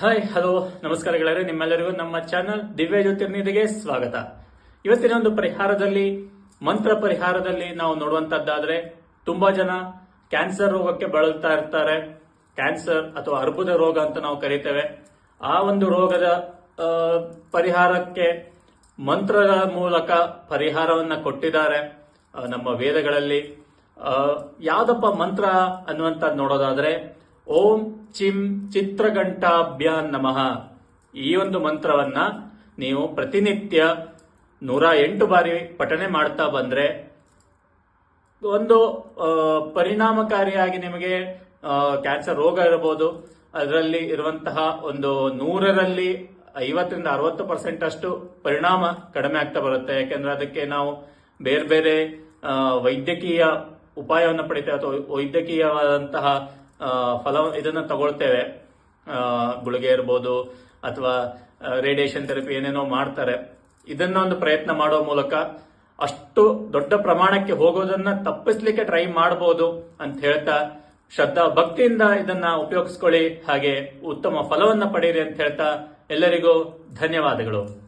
Hi hello ನಮಸ್ಕಾರ ಗೆಳೆಯರೆ ನಿಮ್ಮೆಲ್ಲರಿಗೂ ನಮ್ಮ ಚಾನಲ್ ದಿವ್ಯ ಜ್ಯೋತಿರ್ನಿಧಿಗೆ ಸ್ವಾಗತ. ಇವತ್ತಿನ ಒಂದು ಪರಿಹಾರದಲ್ಲಿ, ಮಂತ್ರ ಪರಿಹಾರದಲ್ಲಿ ನಾವು ನೋಡುವಂತದ್ದಾದ್ರೆ ತುಂಬಾ ಜನ ಕ್ಯಾನ್ಸರ್ ರೋಗಕ್ಕೆ ಬಳಲ್ತಾ ಇರ್ತಾರೆ. ಕ್ಯಾನ್ಸರ್ ಅಥವಾ ಅರ್ಬುದ ರೋಗ ಅಂತ ನಾವು ಕರಿತೇವೆ. ಆ ಒಂದು ರೋಗದ ಪರಿಹಾರಕ್ಕೆ ಮಂತ್ರದ ಮೂಲಕ ಪರಿಹಾರವನ್ನ ಕೊಟ್ಟಿದ್ದಾರೆ. ನಮ್ಮ ವೇದಗಳಲ್ಲಿ. ಯಾವ್ದಪ್ಪ ಮಂತ್ರ ಅನ್ನುವಂಥದ್ದು ನೋಡೋದಾದ್ರೆ ಓಂ ಚಿಂ ಚಿತ್ರಘಂಟಾಭ್ಯ ನಮಃ. ಈ ಒಂದು ಮಂತ್ರವನ್ನ ನೀವು ಪ್ರತಿನಿತ್ಯ ನೂರ ಎಂಟು ಬಾರಿ ಪಠನೆ ಮಾಡ್ತಾ ಬಂದ್ರೆ ಒಂದು ಪರಿಣಾಮಕಾರಿಯಾಗಿ ನಿಮಗೆ ಕ್ಯಾನ್ಸರ್ ರೋಗ ಇರಬಹುದು ಅದರಲ್ಲಿ ಇರುವಂತಹ ಒಂದು ನೂರರಲ್ಲಿ ಐವತ್ತರಿಂದ ಅರವತ್ತು ಪರ್ಸೆಂಟ್ ಅಷ್ಟು ಪರಿಣಾಮ ಕಡಿಮೆ ಆಗ್ತಾ ಬರುತ್ತೆ. ಯಾಕೆಂದ್ರೆ ಅದಕ್ಕೆ ನಾವು ಬೇರೆ ಬೇರೆ ವೈದ್ಯಕೀಯ ಉಪಾಯವನ್ನು ಪಡಿತೇವೆ ಅಥವಾ ವೈದ್ಯಕೀಯವಾದಂತಹ ಫಲ ಇದನ್ನ ತಗೊಳ್ತೇವೆ. ಗುಳಿಗೆ ಇರ್ಬೋದು ಅಥವಾ ರೇಡಿಯೇಷನ್ ಥೆರಪಿ ಏನೇನೋ ಮಾಡ್ತಾರೆ. ಇದನ್ನ ಒಂದು ಪ್ರಯತ್ನ ಮಾಡೋ ಮೂಲಕ ಅಷ್ಟು ದೊಡ್ಡ ಪ್ರಮಾಣಕ್ಕೆ ಹೋಗೋದನ್ನ ತಪ್ಪಿಸ್ಲಿಕ್ಕೆ ಟ್ರೈ ಮಾಡಬಹುದು ಅಂತ ಹೇಳ್ತಾ, ಶ್ರದ್ಧಾ ಭಕ್ತಿಯಿಂದ ಇದನ್ನ ಉಪಯೋಗಿಸ್ಕೊಳ್ಳಿ. ಹಾಗೆ ಉತ್ತಮ ಫಲವನ್ನ ಪಡೀರಿ ಅಂತ ಹೇಳ್ತಾ, ಎಲ್ಲರಿಗೂ ಧನ್ಯವಾದಗಳು.